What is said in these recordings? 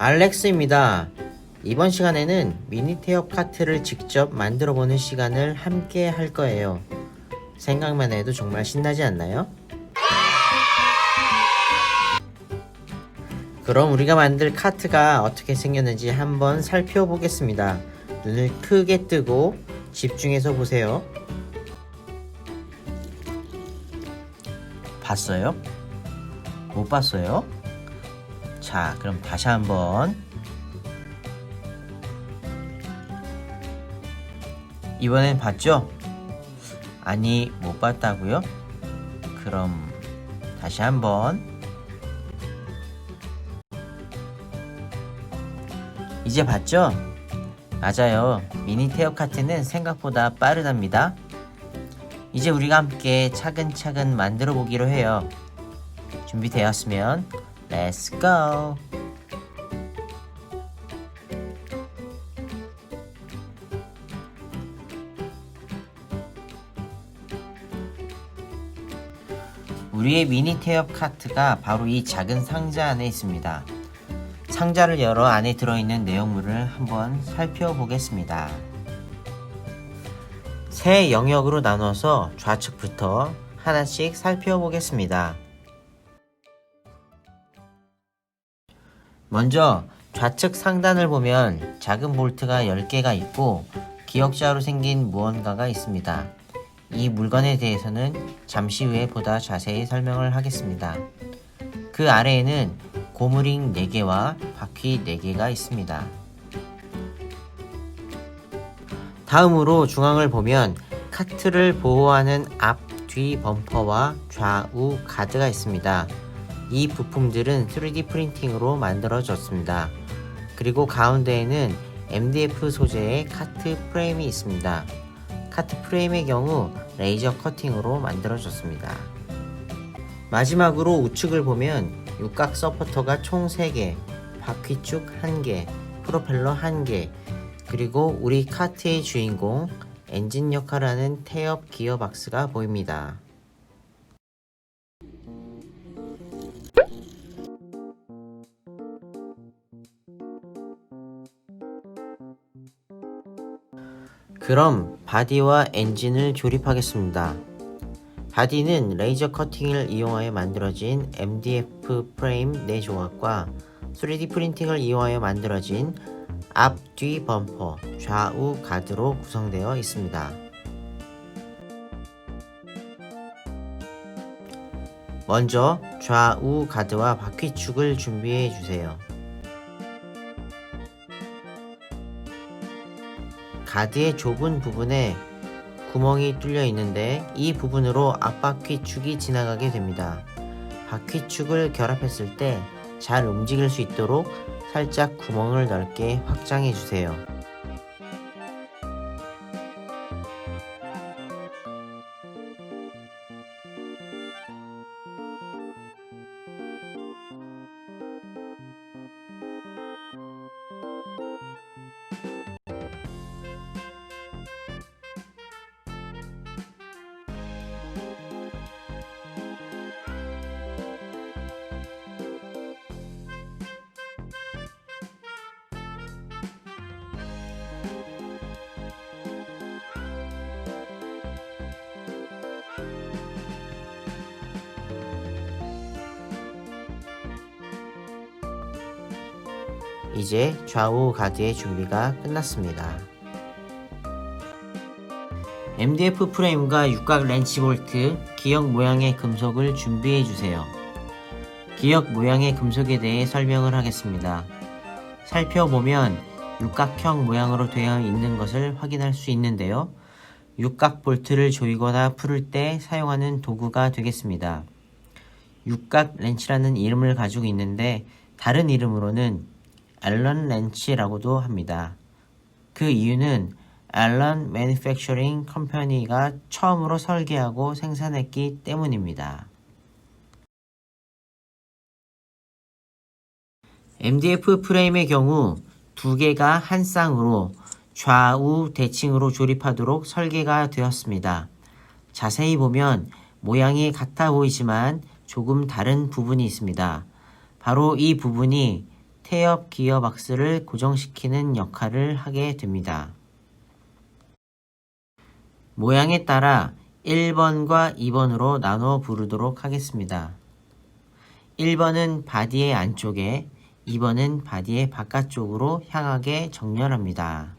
알렉스입니다. 이번 시간에는 미니 태엽 카트를 직접 만들어 보는 시간을 함께 할 거예요. 생각만 해도 정말 신나지 않나요? 그럼 우리가 만들 카트가 어떻게 생겼는지 한번 살펴보겠습니다. 눈을 크게 뜨고 집중해서 보세요. 봤어요? 못 봤어요? 자, 그럼 다시 한번. 이번엔 봤죠? 아니, 못 봤다고요? 그럼 다시 한번. 이제 봤죠? 맞아요. 미니 테어 카트는 생각보다 빠르답니다. 이제 우리가 함께 차근차근 만들어 보기로 해요. 준비되었으면 Let's go! 우리의 미니 태엽 카트가 바로 이 작은 상자 안에 있습니다. 상자를 열어 안에 들어있는 내용물을 한번 살펴보겠습니다. 세 영역으로 나눠서 좌측부터 하나씩 살펴보겠습니다. 먼저 좌측 상단을 보면 작은 볼트가 10개가 있고 기역자로 생긴 무언가가 있습니다. 이 물건에 대해서는 잠시 후에 보다 자세히 설명을 하겠습니다. 그 아래에는 고무링 4개와 바퀴 4개가 있습니다. 다음으로 중앙을 보면 카트를 보호하는 앞, 뒤 범퍼와 좌우 가드가 있습니다. 이 부품들은 3D 프린팅으로 만들어졌습니다. 그리고 가운데에는 MDF 소재의 카트 프레임이 있습니다. 카트 프레임의 경우 레이저 커팅으로 만들어졌습니다. 마지막으로 우측을 보면 육각 서포터가 총 3개, 바퀴축 1개, 프로펠러 1개, 그리고 우리 카트의 주인공 엔진 역할을 하는 태엽 기어박스가 보입니다. 그럼 바디와 엔진을 조립하겠습니다. 바디는 레이저 커팅을 이용하여 만들어진 MDF 프레임 4조각과 3D 프린팅을 이용하여 만들어진 앞, 뒤 범퍼, 좌우 가드로 구성되어 있습니다. 먼저 좌우 가드와 바퀴축을 준비해 주세요. 가드의 좁은 부분에 구멍이 뚫려 있는데 이 부분으로 앞바퀴축이 지나가게 됩니다. 바퀴축을 결합했을 때 잘 움직일 수 있도록 살짝 구멍을 넓게 확장해 주세요. 이제 좌우 가드의 준비가 끝났습니다. MDF 프레임과 육각 렌치 볼트, 기역 모양의 금속을 준비해 주세요. 기역 모양의 금속에 대해 설명을 하겠습니다. 살펴보면 육각형 모양으로 되어 있는 것을 확인할 수 있는데요. 육각 볼트를 조이거나 풀을 때 사용하는 도구가 되겠습니다. 육각 렌치라는 이름을 가지고 있는데 다른 이름으로는 앨런 렌치라고도 합니다. 그 이유는 앨런 매니팩처링 컴퍼니가 처음으로 설계하고 생산했기 때문입니다. MDF 프레임의 경우 두 개가 한 쌍으로 좌우 대칭으로 조립하도록 설계가 되었습니다. 자세히 보면 모양이 같아 보이지만 조금 다른 부분이 있습니다. 바로 이 부분이 태엽 기어박스를 고정시키는 역할을 하게 됩니다. 모양에 따라 1번과 2번으로 나눠 부르도록 하겠습니다. 1번은 바디의 안쪽에, 2번은 바디의 바깥쪽으로 향하게 정렬합니다.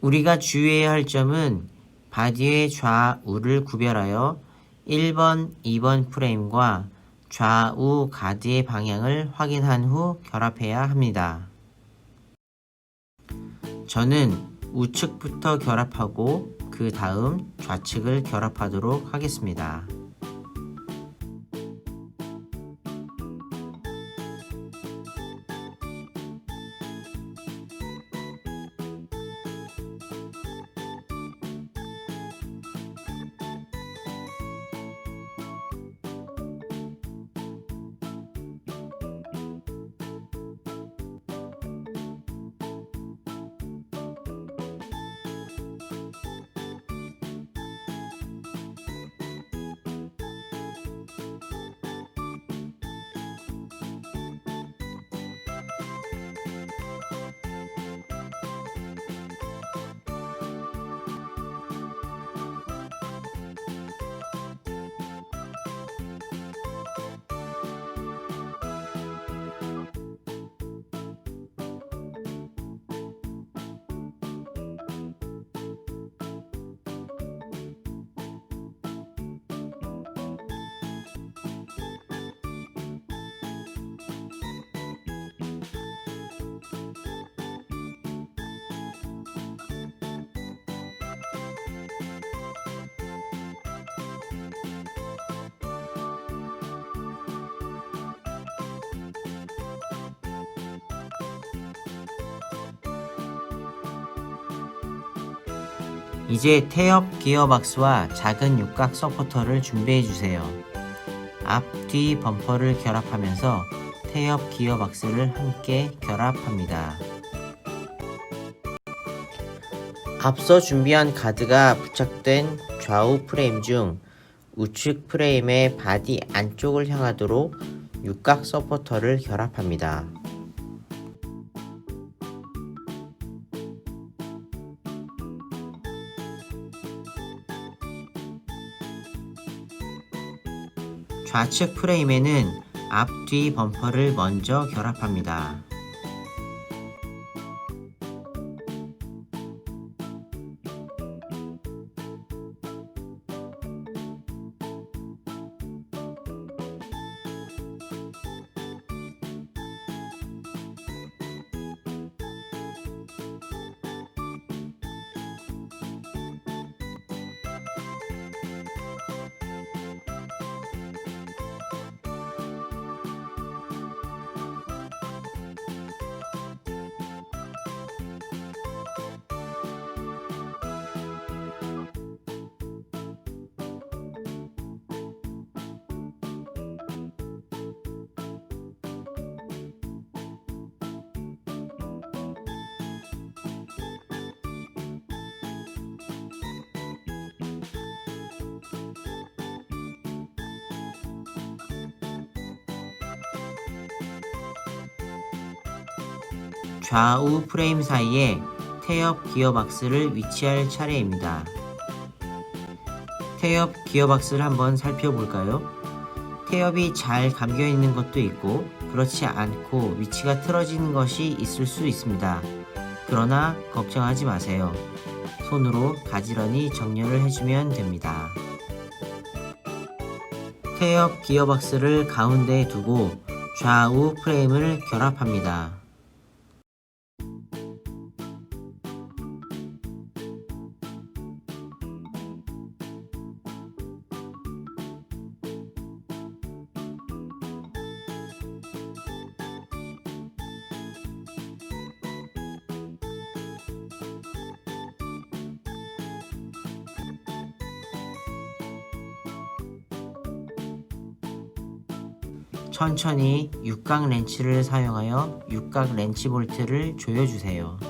우리가 주의해야 할 점은 바디의 좌우를 구별하여 1번, 2번 프레임과 좌우 가드의 방향을 확인한 후 결합해야 합니다. 저는 우측부터 결합하고 그 다음 좌측을 결합하도록 하겠습니다. 이제 태엽 기어박스와 작은 육각 서포터를 준비해 주세요. 앞, 뒤 범퍼를 결합하면서 태엽 기어박스를 함께 결합합니다. 앞서 준비한 가드가 부착된 좌우 프레임 중 우측 프레임의 바디 안쪽을 향하도록 육각 서포터를 결합합니다. 좌측 프레임에는 앞, 뒤 범퍼를 먼저 결합합니다. 좌우 프레임 사이에 태엽 기어박스를 위치할 차례입니다. 태엽 기어박스를 한번 살펴볼까요? 태엽이 잘 감겨 있는 것도 있고 그렇지 않고 위치가 틀어지는 것이 있을 수 있습니다. 그러나 걱정하지 마세요. 손으로 가지런히 정렬을 해주면 됩니다. 태엽 기어박스를 가운데에 두고 좌우 프레임을 결합합니다. 천천히 육각 렌치를 사용하여 육각 렌치 볼트를 조여주세요.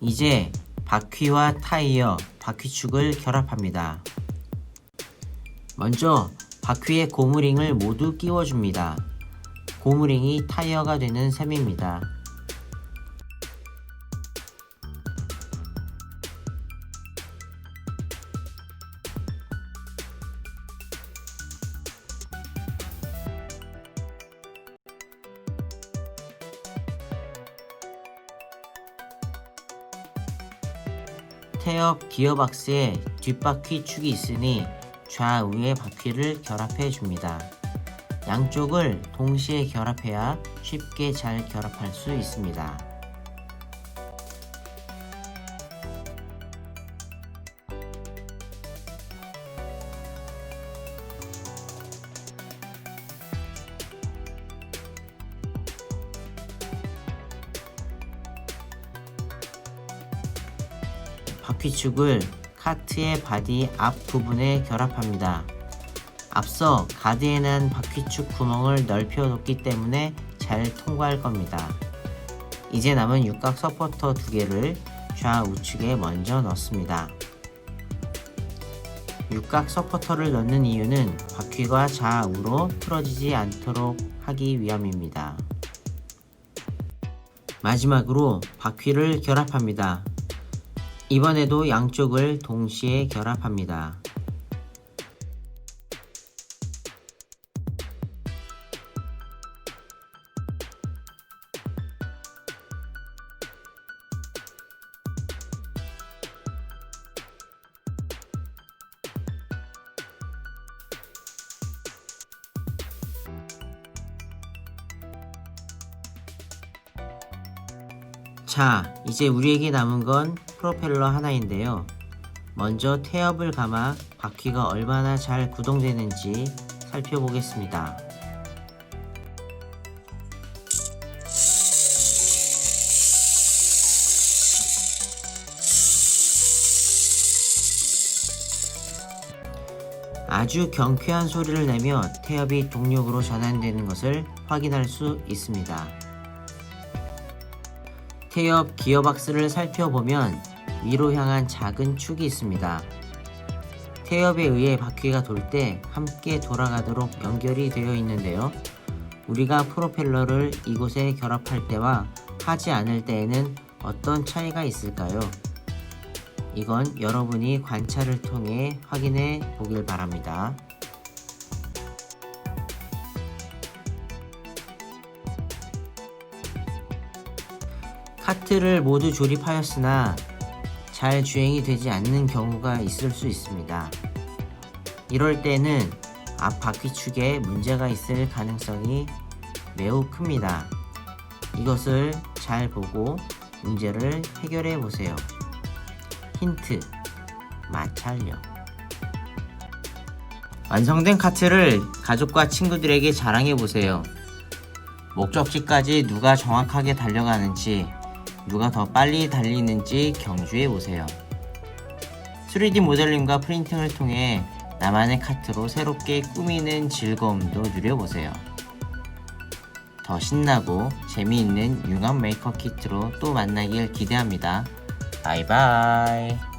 이제 바퀴와 타이어, 바퀴축을 결합합니다. 먼저 바퀴에 고무링을 모두 끼워줍니다. 고무링이 타이어가 되는 셈입니다. 태엽 기어박스에 뒷바퀴 축이 있으니 좌우의 바퀴를 결합해 줍니다. 양쪽을 동시에 결합해야 쉽게 잘 결합할 수 있습니다. 바퀴축을 카트의 바디 앞 부분에 결합합니다. 앞서 가드에는 바퀴축 구멍을 넓혀 놓기 때문에 잘 통과할 겁니다. 이제 남은 육각 서포터 두 개를 좌우측에 먼저 넣습니다. 육각 서포터를 넣는 이유는 바퀴가 좌우로 틀어지지 않도록 하기 위함입니다. 마지막으로 바퀴를 결합합니다. 이번에도 양쪽을 동시에 결합합니다. 자, 이제 우리에게 남은 건 프로펠러 하나인데요. 먼저 태엽을 감아 바퀴가 얼마나 잘 구동되는지 살펴보겠습니다. 아주 경쾌한 소리를 내며 태엽이 동력으로 전환되는 것을 확인할 수 있습니다. 태엽 기어박스를 살펴보면 위로 향한 작은 축이 있습니다. 태엽에 의해 바퀴가 돌 때 함께 돌아가도록 연결이 되어 있는데요. 우리가 프로펠러를 이곳에 결합할 때와 하지 않을 때에는 어떤 차이가 있을까요? 이건 여러분이 관찰을 통해 확인해 보길 바랍니다. 카트를 모두 조립하였으나 잘 주행이 되지 않는 경우가 있을 수 있습니다. 이럴 때는 앞 바퀴축에 문제가 있을 가능성이 매우 큽니다. 이것을 잘 보고 문제를 해결해 보세요. 힌트 마찰력 완성된 카트를 가족과 친구들에게 자랑해 보세요. 목적지까지 누가 정확하게 달려가는지 누가 더 빨리 달리는지 경주해 보세요. 3D 모델링과 프린팅을 통해 나만의 카트로 새롭게 꾸미는 즐거움도 누려보세요. 더 신나고 재미있는 융합 메이커 키트로 또 만나길 기대합니다. 바이바이.